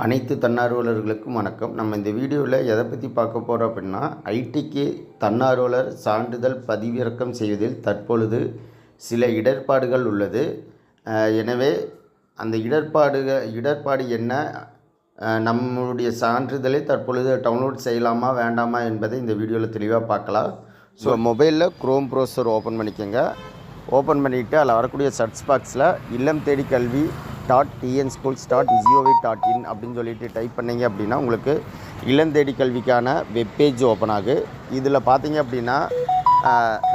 அனைத்து தன்னார்வலர்களுக்கும் வணக்கம். நம்ம இந்த வீடியோவில் எதை பற்றி பார்க்க போகிறோம் அப்படின்னா ஐடிக்கு தன்னார்வலர் சான்றிதழ் பதிவிறக்கம் செய்வதில் தற்பொழுது சில இடர்பாடுகள் உள்ளது. எனவே அந்த இடர்பாடுகள் இடர்பாடு என்ன? நம்மளுடைய சான்றிதழை தற்பொழுது டவுன்லோட் செய்யலாமா வேண்டாமா என்பதை இந்த வீடியோவில் தெளிவாக பார்க்கலாம். ஸோ மொபைலில் க்ரோம் ப்ரௌசர் ஓப்பன் பண்ணிக்கோங்க. ஓப்பன் பண்ணிவிட்டு அதில் வரக்கூடிய சர்ச் பாக்ஸில் Illam Thedi Kalvi dot TN schools dot GOV dot in அப்படின்னு சொல்லிட்டு டைப் பண்ணிங்க அப்படின்னா உங்களுக்கு இல்லம் கல்விக்கான வெப்பேஜ் ஓப்பன் ஆகு. இதில் பார்த்தீங்க அப்படின்னா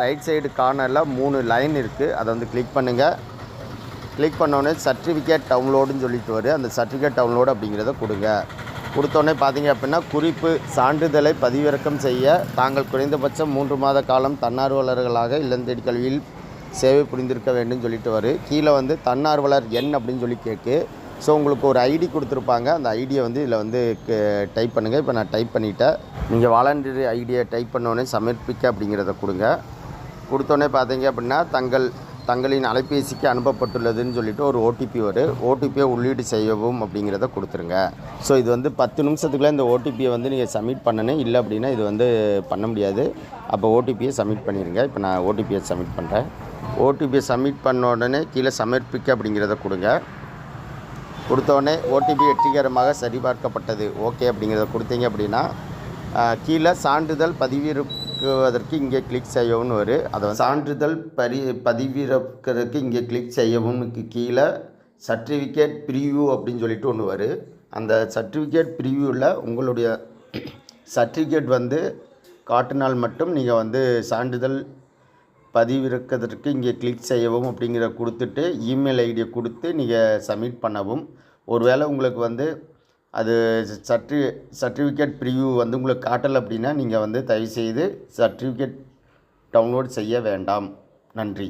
ரைட் சைடு கார்னரில் மூணு லைன் இருக்குது அதை வந்து கிளிக் பண்ணுங்கள் கிளிக் பண்ணோடனே சர்டிஃபிகேட் டவுன்லோடுன்னு சொல்லிட்டு வரும் அந்த சர்டிஃபிகேட் டவுன்லோடு அப்படிங்கிறத கொடுங்க. கொடுத்தோடனே பார்த்தீங்க அப்படின்னா குறிப்பு சான்றிதழை பதிவிறக்கம் செய்ய தாங்கள் குறைந்தபட்சம் மூன்று மாத காலம் தன்னார்வலர்களாக இளந்தேடி கல்வியில் சேவை புரிந்திருக்க வேண்டும் சொல்லிட்டு வரும் கீழே வந்து தன்னார்வலர் எண் அப்படின்னு சொல்லி கேட்கு ஸோ உங்களுக்கு ஒரு ஐடி கொடுத்துருப்பாங்க. அந்த ஐடியை வந்து இதில் வந்து டைப் பண்ணுங்கள் இப்போ நான் டைப் பண்ணிட்டேன். நீங்கள் வாலண்டியர் ஐடியை டைப் பண்ணோடனே சமர்ப்பிக்க அப்படிங்கிறத கொடுங்க. கொடுத்தோன்னே பார்த்தீங்க அப்படின்னா தங்கள் தங்களின் அலைபேசிக்கு அனுப்பப்பட்டுள்ளதுன்னு சொல்லிட்டு ஒரு ஓடிபி வரும். ஓடிபியை உள்ளீடு செய்யவும் அப்படிங்கிறத கொடுத்துருங்க. ஸோ இது வந்து பத்து நிமிஷத்துக்குள்ளே இந்த ஓடிபியை வந்து நீங்கள் சப்மிட் பண்ணணும் இல்லை அப்படின்னா இது வந்து பண்ண முடியாது. அப்போ ஓடிபியை சப்மிட் பண்ணிடுங்க இப்போ நான் ஓடிபியை சப்மிட் பண்ணுறேன் ஓடிபியை சப்மிட் பண்ண உடனே கீழே சமர்ப்பிக்க அப்படிங்கிறத கொடுங்க. கொடுத்தோடனே ஓடிபி வெற்றிகரமாக சரிபார்க்கப்பட்டது. ஓகே அப்படிங்கிறத கொடுத்தீங்க அப்படின்னா கீழே சான்றிதழ் பதிவிறக்குவதற்கு இங்கே கிளிக் செய்யவும்னு வரும் அதை சான்றிதழ் பரி பதிவிறக்கிறதுக்கு இங்கே கிளிக் செய்யவும்னுக்கு கீழே சர்டிஃபிகேட் ப்ரிவியூ அப்படின்னு சொல்லிட்டு ஒன்று வரும் அந்த சர்டிஃபிகேட் ப்ரிவியூவில் உங்களுடைய சர்டிஃபிகேட் வந்து காட்டினால் மட்டும் நீங்கள் வந்து சான்றிதழ் பதிவிறக்கிறதுக்கு இங்கே கிளிக் செய்யவும் அப்படிங்கிற கொடுத்துட்டு இமெயில் ஐடியை கொடுத்து நீங்கள் சப்மிட் பண்ணவும். ஒருவேளை உங்களுக்கு வந்து அது சர்டி சர்டிஃபிகேட் ப்ரிவியூ வந்து உங்களுக்கு காட்டலை அப்படின்னா நீங்கள் வந்து தயவுசெய்து சர்டிஃபிகேட் டவுன்லோட் செய்ய வேண்டாம். நன்றி.